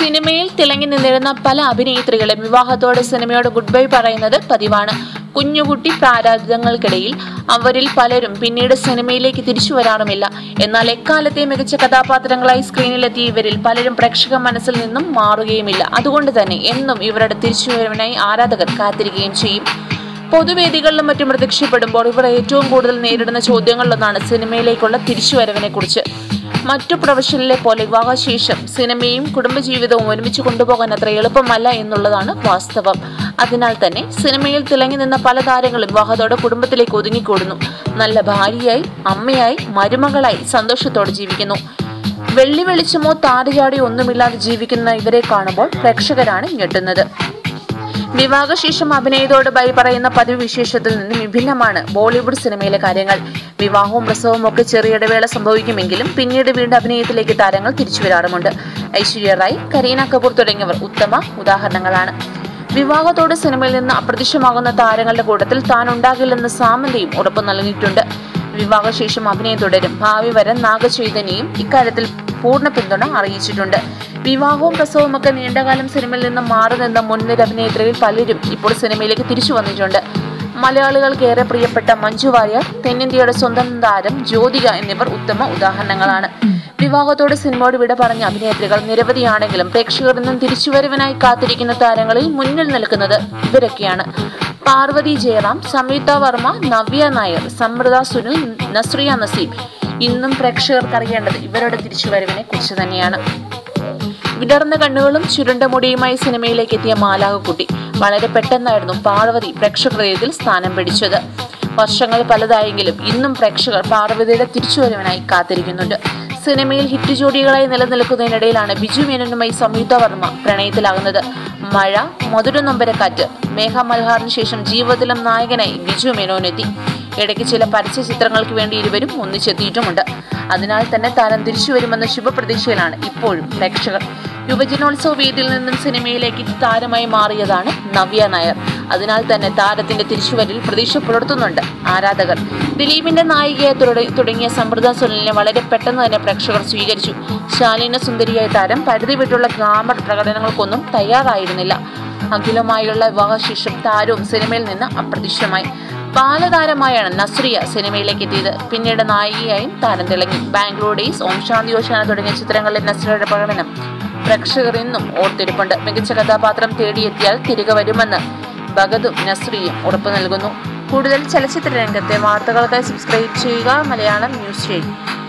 സിനിമയിൽ തിളങ്ങി നിന്നിരുന്ന പല അഭിനേത്രികളും വിവാഹത്തോടെ സിനിമയോട് ഗുഡ് ബൈ പറയുന്നത് പതിവാണ്. കുഞ്ഞുകുട്ടി പ്രാരാബ്ദങ്ങൾക്കിടയിൽ അവരിൽ പലരും പിന്നീട് സിനിമയിലേക്ക് തിരിച്ചു വരാറുമില്ല. എന്നാൽ എക്കാലത്തെ മികച്ച കഥാപാത്രങ്ങളായി സ്ക്രീനിലെത്തിയ ഇവരിൽ പലരും പ്രേക്ഷക മനസ്സിൽ നിന്നും മാറുകയുമില്ല. അതുകൊണ്ട് തന്നെ എന്നും ഇവരുടെ തിരിച്ചുവരവിനായി ആരാധകർ കാത്തിരിക്കുകയും ചെയ്യും. പൊതുവേദികളിലും മറ്റും പ്രത്യക്ഷപ്പെടുമ്പോൾ ഇവർ ഏറ്റവും കൂടുതൽ നേരിടുന്ന ചോദ്യങ്ങളിലൊന്നാണ് സിനിമയിലേക്കുള്ള തിരിച്ചുവരവിനെ കുറിച്ച് മറ്റു പ്രൊഫഷനിലെ പോലെ വിവാഹശേഷം സിനിമയും കുടുംബജീവിതവും ഒരുമിച്ച് കൊണ്ടുപോകാൻ അത്ര എളുപ്പമല്ല എന്നുള്ളതാണ് വാസ്തവം. അതിനാൽ തന്നെ സിനിമയിൽ തിളങ്ങി നിന്ന പല താരങ്ങളും വിവാഹത്തോടെ കുടുംബത്തിലേക്ക് ഒതുങ്ങിക്കൂടുന്നു. നല്ല ഭാര്യയായി അമ്മയായി മരുമകളായി സന്തോഷത്തോടെ ജീവിക്കുന്നു. വെള്ളി വെളിച്ചമോ താരചാടിയോ ഒന്നുമില്ലാതെ ജീവിക്കുന്ന ഇവരെ കാണുമ്പോൾ പ്രേക്ഷകരാണ് ഞെട്ടുന്നത്. വിവാഹശേഷം അഭിനയതോട് ബൈ പറയുന്ന പതിവ് വിശേഷത്തിൽ നിന്ന് വിഭിന്നമാണ് ബോളിവുഡ് സിനിമയിലെ കാര്യങ്ങൾ. വിവാഹവും പ്രസവവും ഒക്കെ ചെറിയ ഇടവേള സംഭവിക്കുമെങ്കിലും പിന്നീട് വീണ്ടും അഭിനയത്തിലേക്ക് താരങ്ങൾ തിരിച്ചു വരാറുമുണ്ട്. ഐശ്വര്യ റായ് കരീന കപൂർ തുടങ്ങിയവർ ഉത്തമ ഉദാഹരണങ്ങളാണ്. വിവാഹത്തോട് സിനിമയിൽ നിന്ന് അപ്രത്യക്ഷമാകുന്ന താരങ്ങളുടെ കൂട്ടത്തിൽ താൻ ഉണ്ടാകില്ലെന്ന് സാമന്തയും ഉറപ്പു നൽകിയിട്ടുണ്ട്. വിവാഹശേഷം അഭിനയം തുടരും. ഭാവി വരൻ നാഗചൈതന്യയും ഇക്കാര്യത്തിൽ പൂർണ പിന്തുണ അറിയിച്ചിട്ടുണ്ട്. വിവാഹവും പ്രസവവും ഒക്കെ നീണ്ടകാലം സിനിമയിൽ നിന്ന് മാറി നിന്ന മുൻനിര അഭിനേത്രികളിൽ പലരും ഇപ്പോൾ സിനിമയിലേക്ക് തിരിച്ചു വന്നിട്ടുണ്ട്. മലയാളികൾക്ക് ഏറെ പ്രിയപ്പെട്ട മഞ്ജു വാര്യർ തെന്നിന്ത്യയുടെ സ്വന്തം താരം ജ്യോതിക എന്നിവർ ഉത്തമ ഉദാഹരണങ്ങളാണ്. വിവാഹത്തോടെ സിനിമയോട് വിട പറഞ്ഞ അഭിനേത്രികൾ നിരവധിയാണെങ്കിലും പ്രേക്ഷകരിൽ നിന്നും തിരിച്ചുവരവിനായി കാത്തിരിക്കുന്ന താരങ്ങളിൽ മുന്നിൽ നിൽക്കുന്നത് ഇവരൊക്കെയാണ്. പാർവതി ജയറാം സംയുക്ത വർമ്മ നവ്യ നായർ സമൃത സുനിൽ നസ്രിയ നസീം ഇന്നും പ്രേക്ഷകർക്ക് അറിയേണ്ടത് ഇവരുടെ തിരിച്ചുവരവിനെ കുറിച്ച് തന്നെയാണ്. വിടർന്ന കണ്ണുകളും ചുരുണ്ട മുടിയുമായി സിനിമയിലേക്ക് എത്തിയ മാലാകക്കുട്ടി വളരെ പെട്ടെന്നായിരുന്നു പാർവതി പ്രേക്ഷകഹൃദയത്തിൽ സ്ഥാനം പിടിച്ചത്. വർഷങ്ങൾ പലതായെങ്കിലും ഇന്നും പ്രേക്ഷകർ പാർവതിയുടെ തിരിച്ചുവരവിനായി കാത്തിരിക്കുന്നുണ്ട്. സിനിമയിൽ ഹിറ്റ് ജോഡികളായി നിലനിൽക്കുന്നതിനിടയിലാണ് ബിജു മേനോനുമായി സംയുക്ത വർമ്മ പ്രണയത്തിലാകുന്നത്. മഴ മധുര നൊമ്പരക്കാറ്റ് മേഘ മൽഹാറിന് ശേഷം ജീവിതത്തിലും നായകനായി ബിജു മേനോനെത്തി. ഇടയ്ക്ക് ചില പരസ്യ ചിത്രങ്ങൾക്ക് വേണ്ടി ഇരുവരും ഒന്നിച്ചെത്തിയിട്ടുമുണ്ട്. അതിനാൽ തന്നെ താരം തിരിച്ചു വരുമെന്ന ശുഭപ്രതീക്ഷയിലാണ് ഇപ്പോഴും പ്രേക്ഷകർ. യുവജനോത്സവ വേദിയിൽ നിന്നും സിനിമയിലേക്ക് താരമായി മാറിയതാണ് നവ്യ നായർ. അതിനാൽ തന്നെ താരത്തിന്റെ തിരിച്ചുവരിൽ പ്രതീക്ഷ പുലർത്തുന്നുണ്ട് ആരാധകർ. ദിലീപിന്റെ നായികയെ തുടങ്ങിയ സമൃദ്ധ സുനിലിനെ വളരെ പെട്ടെന്ന് തന്നെ പ്രേക്ഷകർ സ്വീകരിച്ചു. ശാലീന സുന്ദരിയായ താരം പരിധി വിട്ടുള്ള ഗ്ലാമർ പ്രകടനങ്ങൾക്കൊന്നും തയ്യാറായിരുന്നില്ല. അഖിലുമായുള്ള വിവാഹശേഷം താരവും സിനിമയിൽ നിന്ന് അപ്രത്യക്ഷമായി ബാലതാരമായാണ് നസ്രിയ സിനിമയിലേക്ക് എത്തിയത്. പിന്നീട് നായികയായും താരം തിളങ്ങി. ബാംഗ്ലൂർ ഡേയ്സ് ഓം ശാന്തി ഓശാന തുടങ്ങിയ ചിത്രങ്ങളിൽ നസ്രിയയുടെ പ്രകടനം പ്രേക്ഷകർ ഇന്നും ഓർത്തിരിപ്പുണ്ട്. മികച്ച കഥാപാത്രം തേടിയെത്തിയാൽ തിരികെ വരുമെന്ന് ഭഗതും നസ്രിയും ഉറപ്പു നൽകുന്നു. കൂടുതൽ ചലച്ചിത്ര രംഗത്തെ വാർത്തകൾക്കായി സബ്സ്ക്രൈബ് ചെയ്യുക. മലയാളം ന്യൂസ് ചെയ്യും